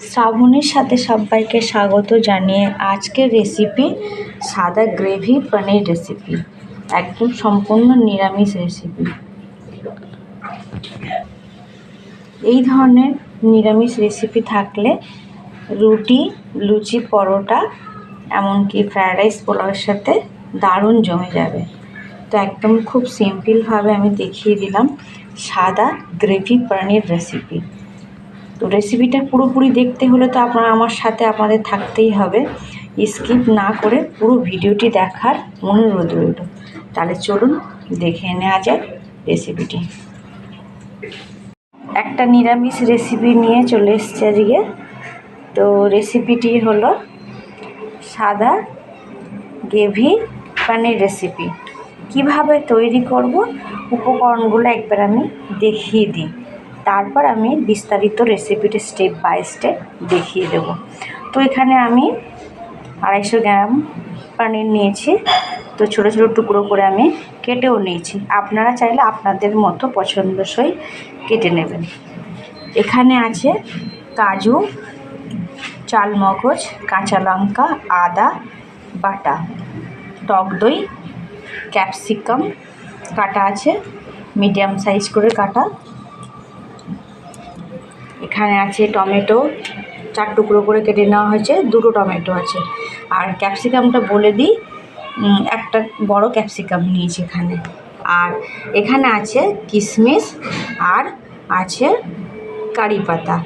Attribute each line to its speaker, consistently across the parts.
Speaker 1: শ্রাবণীর সাথে সবাইকে স্বাগত জানিয়ে আজকের রেসিপি সাদা গ্রেভি পনির রেসিপি একদম সম্পূর্ণ নিরামিষ রেসিপি এই ধরনের নিরামিষ রেসিপি থাকলে রুটি, লুচি, পরোটা, এমনকি ফ্রায়েড রাইস পোলাওয়ের সাথে দারুণ জমে যাবে। তো একদম খুব সিম্পলভাবে আমি দেখিয়ে দিলাম সাদা গ্রেভি পনির রেসিপি তো রেসিপিটা পুরোপুরি দেখতে হলে তো আপনারা আমার সাথে আপনাদের থাকতেই হবে। স্কিপ না করে পুরো ভিডিওটি দেখার অনুরোধ রইল। তাহলে চলুন দেখে নেওয়া যাক রেসিপিটি একটা নিরামিষ রেসিপি নিয়ে চলে এসছে আজকে। তো রেসিপিটি হলো সাদা গ্রেভি পানির রেসিপি কীভাবে তৈরি করব? উপকরণগুলো একবার আমি দেখিয়ে দিই। তারপর আমি বিস্তারিত রেসিপিটি স্টেপ বাই স্টেপ দেখিয়ে দেব। তো এখানে আমি আড়াইশো গ্রাম পানির নিয়েছি। তো ছোটো ছোটো টুকরো করে আমি কেটেও নিয়েছি। আপনারা চাইলে আপনাদের মতো পছন্দসই কেটে নেবেন। এখানে আছে কাজু, চালমগজ, কাঁচা লঙ্কা, আদা, বাটা, টক দই ক্যাপসিকাম কাটা আছে মিডিয়াম সাইজ করে কাটা। এখানে আছে টমেটো, চার টুকরো করে কেটে নেওয়া হয়েছে, দুটো টমেটো আছে। আর ক্যাপসিকামটা বলে দিই একটা বড় ক্যাপসিকাম নিয়েছি এখানে। আর এখানে আছে কিশমিশ আর আছে কারি পাতা।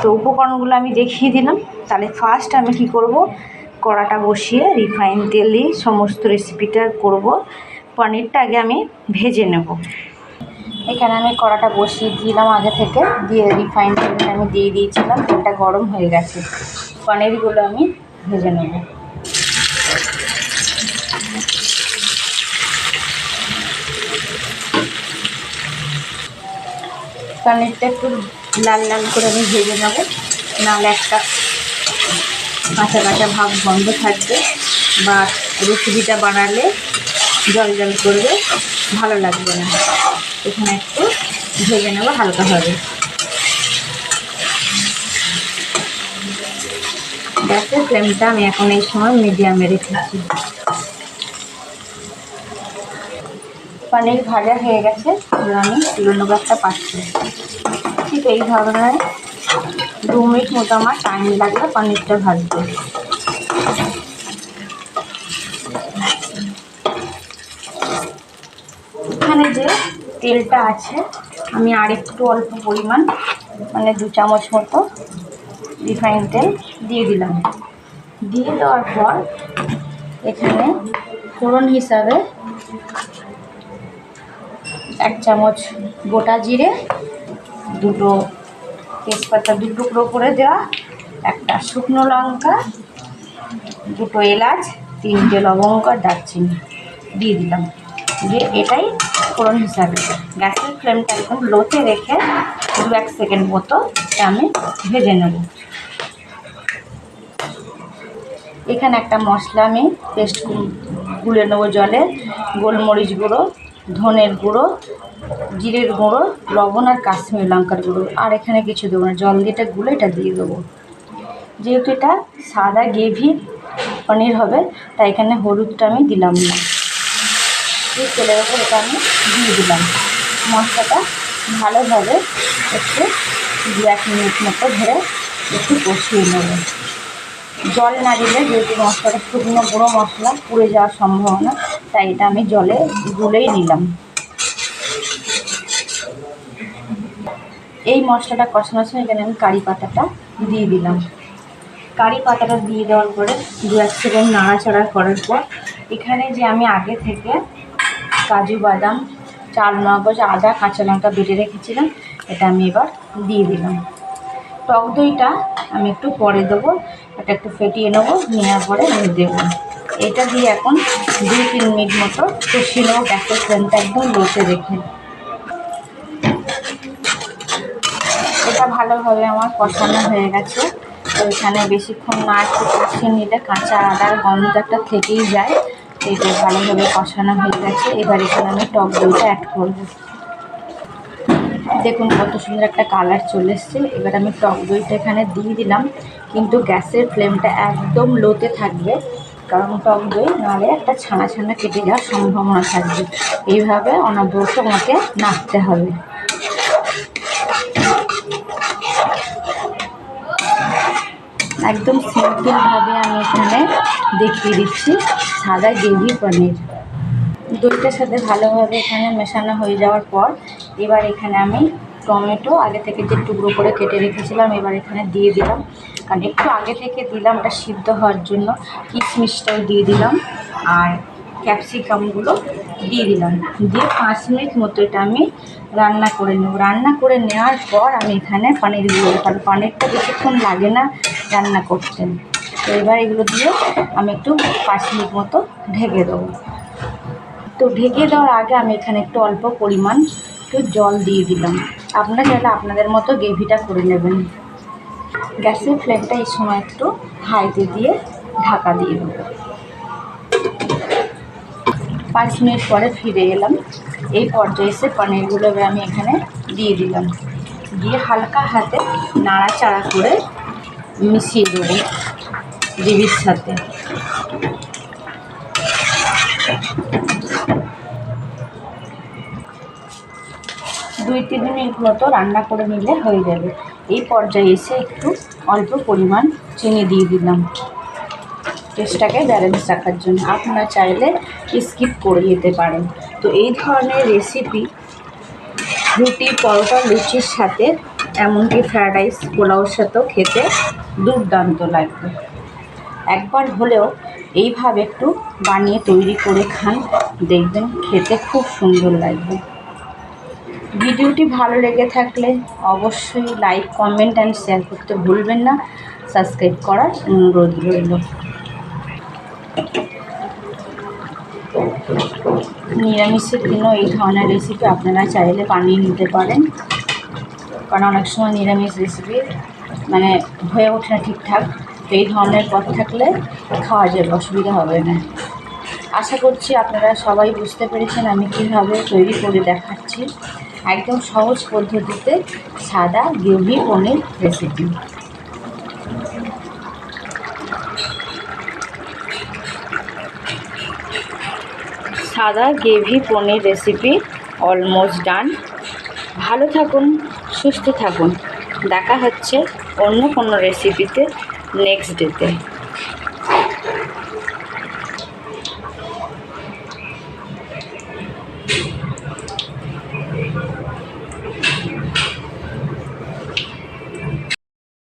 Speaker 1: তো উপকরণগুলো আমি দেখিয়ে দিলাম। তাহলে ফার্স্ট আমি কি করব? কড়াটা বসিয়ে রিফাইন তেল দিয়ে সমস্ত রেসিপিটা করব। পনিরটা আগে আমি ভেজে নেব। এখানে আমি কড়াটা বসিয়ে দিলাম আগে থেকে। দিয়ে রিফাইন তেলটা আমি দিয়ে দিয়েছিলাম। তেলটা গরম হয়ে গেছে। পনিরগুলো আমি ভেজে নেব। পনিরটা একটু লাল লাল করে আমি ভেজে নেব। নাহলে একটা কাঁচা কাঁচা ভাব বন্ধ থাকবে। বা রেসিপিটা বানালে জল জল করবে। ভালো লাগবে না। এখানে একটু ভেজে নেব হালকাভাবে গ্যাসের ফ্লেমটা আমি এখন এই সময় মিডিয়ামে রেখেছি পনির ভাজা হয়ে গেছে আমি তুলে নেব একটা পাত্রে ঠিক এই ধরনের দু মিনিট মতো আমার টাইম লাগবে পনিরটা ভাজতে। এখানে যে তেলটা আছে, আমি আর একটু অল্প পরিমাণ মানে দু চামচ মতো রিফাইন তেল দিয়ে দিলাম। দিয়ে দেওয়ার পর এখানে ফোড়ন হিসাবে এক চামচ গোটা জিরে, দুটো তেজপাতা দু টুকরো করে দেওয়া একটা শুকনো লঙ্কা, দুটো এলাচ, তিনটে লবঙ্গ আর দারচিনি দিয়ে দিলাম। দিয়ে এটাই ফোড়ন হিসাবে। গ্যাসের ফ্লেমটা একদম লোতে রেখে দু এক সেকেন্ড মতো আমি ভেজে নেব। এখানে একটা মশলা আমি পেস্ট গুলে নেব জলে। গোলমরিচ গুঁড়ো, ধনের গুঁড়ো, জিরের গুঁড়ো, লবণ আর কাশ্মীর লঙ্কার গুঁড়ো। আর এখানে কিছু দেবো না, জল দিয়ে এটা গুলে এটা দিয়ে দেবো। যেহেতু এটা সাদা গ্রেভি, পনির হবে, তাই এখানে হলুদটা আমি দিলাম না। দিয়ে তেলের ওপর এটা আমি দিয়ে দিলাম। মশলাটা ভালোভাবে একটু দু এক মিনিট মতো ধরে একটু কষিয়ে নেব। জল না দিলে যেহেতু মশলাটা শুকনো গুঁড়ো মশলা পুড়ে যাওয়ার সম্ভাবনা, তাই এটা আমি জলে গুলেই নিলাম। এই মশলাটা কষানোর সময় এখানে আমি কারি পাতাটা দিয়ে দিলাম। কারি পাতাটা দিয়ে দেওয়ার পরে দু এক সেকেন্ড নাড়াচাড়া করার পর, এখানে যে আমি আগে থেকে কাজু বাদাম, চাল, মগজ, আদা, কাঁচা লঙ্কা বেটে রেখেছিলাম। এটা আমি এবার দিয়ে দিলাম। টক দইটা আমি একটু পরে দেবো, এটা একটু ফেটিয়ে নেব, নেওয়ার পরে আমি দেবো। এটা দিয়ে এখন দুই তিন মিনিট মতো কষিয়ে নেব, গ্যাসের ফ্লেমটা একদম লোতে রেখে। এটা ভালোভাবে আমার কষানো হয়ে গেছে। তো এখানে বেশিক্ষণ না একটু কষিয়ে নিলে কাঁচা আদার গন্ধটা থেকেই যায়। এটা ভালোভাবে কষানো হয়ে গেছে। এবার এখানে আমি টক দইটা অ্যাড করব। দেখুন কত সুন্দর একটা কালার চলে এসছে। এবার আমি টক দইটা এখানে দিয়ে দিলাম। কিন্তু গ্যাসের ফ্লেমটা একদম লোতে থাকবে। কারণ টক দই নাহলে একটা ছানা ছানা কেটে যাওয়ার সম্ভাবনা থাকবে। এইভাবে অনবরত আমাকে নাড়তে হবে। একদম সিম্পলভাবে আমি এখানে দেখিয়ে দিচ্ছি সাদা গ্রেভি পনির। দইটার সাথে ভালোভাবে এখানে মেশানো হয়ে যাওয়ার পর এবার এখানে আমি টমেটো আগে থেকে যে টুকরো করে কেটে রেখেছিলাম, এবার এখানে দিয়ে দিলাম। কারণ একটু আগে থেকে দিলাম, ওটা সিদ্ধ হওয়ার জন্য কিশমিশটাও দিয়ে দিলাম। আর ক্যাপসিকামগুলো দিয়ে দিলাম। দিয়ে পাঁচ মিনিট মতো এটা আমি রান্না করে নেব। রান্না করে নেওয়ার পর আমি এখানে পানির দিয়ে দেবো কারণ পানিরটা বেশিক্ষণ লাগে না রান্না করতে। তো এবার এগুলো দিয়ে আমি একটু পাঁচ মিনিট মতো ঢেকে দেবো। তো ঢেকে দেওয়ার আগে আমি এখানে একটু অল্প পরিমাণ একটু জল দিয়ে দিলাম। আপনারা চাইলে আপনাদের মতো গ্রেভিটা করে নেবেন। গ্যাসের ফ্লেমটা এই সময় একটু হাইতে দিয়ে ঢাকা দিয়ে দেবো। পাঁচ মিনিট পরে ফিরে এলাম। এই পর্যায়ে এসে পনিরগুলো আমি এখানে দিয়ে দিলাম। দিয়ে হালকা হাতে নাড়াচাড়া করে মিশিয়ে দেবো গ্রেভির সাথে। দুই তিন মিনিট মতো রান্না করে নিলে হয়ে যাবে। এই পর্যায়ে এসে একটু অল্প পরিমাণ চিনি দিয়ে দিলাম। টেস্টটাকে ব্যালেন্স রাখার জন্য আপনারা চাইলে স্কিপ করে যেতে পারেন। তো এই ধরনের রেসিপি রুটি, পরোটা, লুচির সাথে এমনকি ফ্রায়েড রাইস পোলাওর সাথেও খেতে দুর্দান্ত লাগবে। একবার হলেও এইভাবে একটু বানিয়ে তৈরি করে খান, দেখবেন খেতে খুব সুন্দর লাগবে। ভিডিওটি ভালো লেগে থাকলে অবশ্যই লাইক কমেন্ট অ্যান্ড শেয়ার করতে ভুলবেন না। সাবস্ক্রাইব করার অনুরোধ রইল। নিরামিষের দিনও এই ধরনের রেসিপি আপনারা চাইলে বানিয়ে নিতে পারেন। কারণ অনেক সময় নিরামিষ রেসিপি মানে হয়ে ওঠে না ঠিকঠাক। তো এই ধরনের পথ থাকলে খাওয়া যাবে, অসুবিধা হবে না। আশা করছি আপনারা সবাই বুঝতে পেরেছেন আমি কীভাবে তৈরি করে দেখাচ্ছি। একদম সহজ পদ্ধতিতে সাদা গ্রেভি পনির রেসিপি সাদা gravy paneer recipe almost done ভালো থাকুন, সুস্থ থাকুন। দেখা হচ্ছে অন্য কোনো রেসিপিতে নেক্সট ডেতে